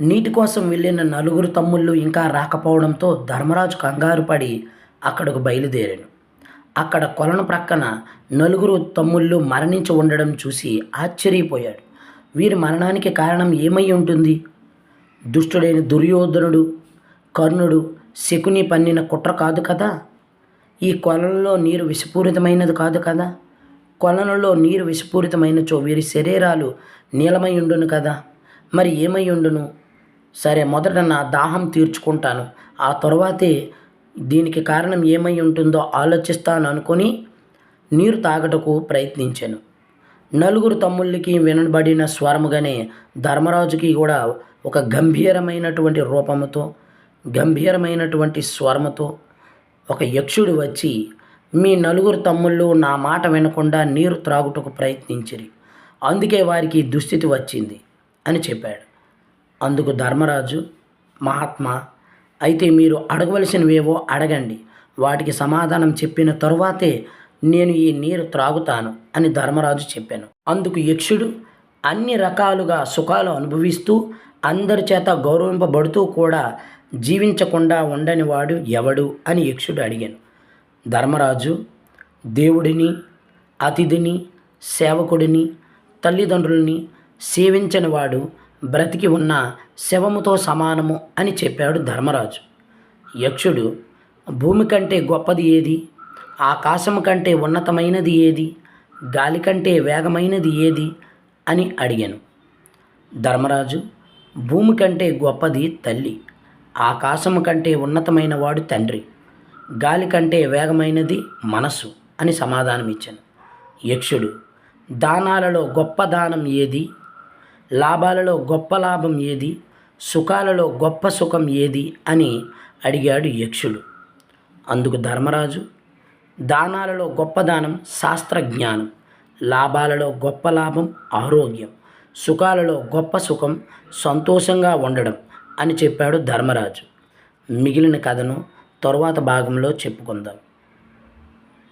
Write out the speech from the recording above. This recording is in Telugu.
నీటి కోసం వెళ్ళిన నలుగురు తమ్ముళ్ళు ఇంకా రాకపోవడంతో ధర్మరాజు కంగారు పడి అక్కడకు బయలుదేరాను అక్కడ కొలను ప్రక్కన నలుగురు తమ్ముళ్ళు మరణించి ఉండడం చూసి ఆశ్చర్యపోయాడు. వీరి మరణానికి కారణం ఏమై ఉంటుంది? దుష్టుడైన దుర్యోధనుడు కర్ణుడు శకుని పన్నిన కుట్ర కాదు కదా? ఈ కొలంలో నీరు విషపూరితమైనది కాదు కదా? కొలనులో నీరు విషపూరితమైనచో వీరి శరీరాలు నీలమై ఉండును కదా? మరి ఏమై ఉండును? సరే మొదట నా దాహం తీర్చుకుంటాను. ఆ తర్వాతే దీనికి కారణం ఏమై ఉంటుందో ఆలోచిస్తాను అనుకొని నీరు తాగటకు ప్రయత్నించాను. నలుగురు తమ్ముళ్ళకి వినబడిన స్వరముగానే ధర్మరాజుకి కూడా ఒక గంభీరమైనటువంటి రూపముతో గంభీరమైనటువంటి స్వరముతో ఒక యక్షుడు వచ్చి మీ నలుగురు తమ్ముళ్ళు నా మాట వినకుండా నీరు త్రాగుటకు ప్రయత్నించిరి. అందుకే వారికి దుస్థితి వచ్చింది అని చెప్పాడు. అందుకు ధర్మరాజు మహాత్మా అయితే మీరు అడగవలసినవేవో అడగండి. వాటికి సమాధానం చెప్పిన తరువాతే నేను ఈ నీరు త్రాగుతాను అని ధర్మరాజు చెప్పాను. అందుకు యక్షుడు అన్ని రకాలుగా సుఖాలు అనుభవిస్తూ అందరి చేత గౌరవింపబడుతూ కూడా జీవించకుండా ఉండని వాడు ఎవడు అని యక్షుడు అడిగాను. ధర్మరాజు దేవుడిని అతిథిని సేవకుడిని తల్లిదండ్రుల్ని సేవించని వాడు బ్రతికి ఉన్న శవముతో సమానము అని చెప్పాడు ధర్మరాజు. యక్షుడు భూమి కంటే గొప్పది ఏది? ఆకాశము కంటే ఉన్నతమైనది ఏది? గాలి కంటే వేగమైనది ఏది? అని అడిగాను. ధర్మరాజు భూమి కంటే గొప్పది తల్లి ఆకాశము కంటే ఉన్నతమైన వాడు తండ్రి గాలి కంటే వేగమైనది మనస్సు అని సమాధానమిచ్చాను. యక్షుడు దానాలలో గొప్ప దానం ఏది? లాభాలలో గొప్ప లాభం ఏది? సుఖాలలో గొప్ప సుఖం ఏది? అని అడిగాడు యక్షుడు అందుకు ధర్మరాజు దానాలలో గొప్ప దానం శాస్త్రజ్ఞానం లాభాలలో గొప్ప లాభం ఆరోగ్యం సుఖాలలో గొప్ప సుఖం సంతోషంగా ఉండడం అని చెప్పాడు ధర్మరాజు. మిగిలిన కథను తరువాత భాగంలో చెప్పుకుందాం.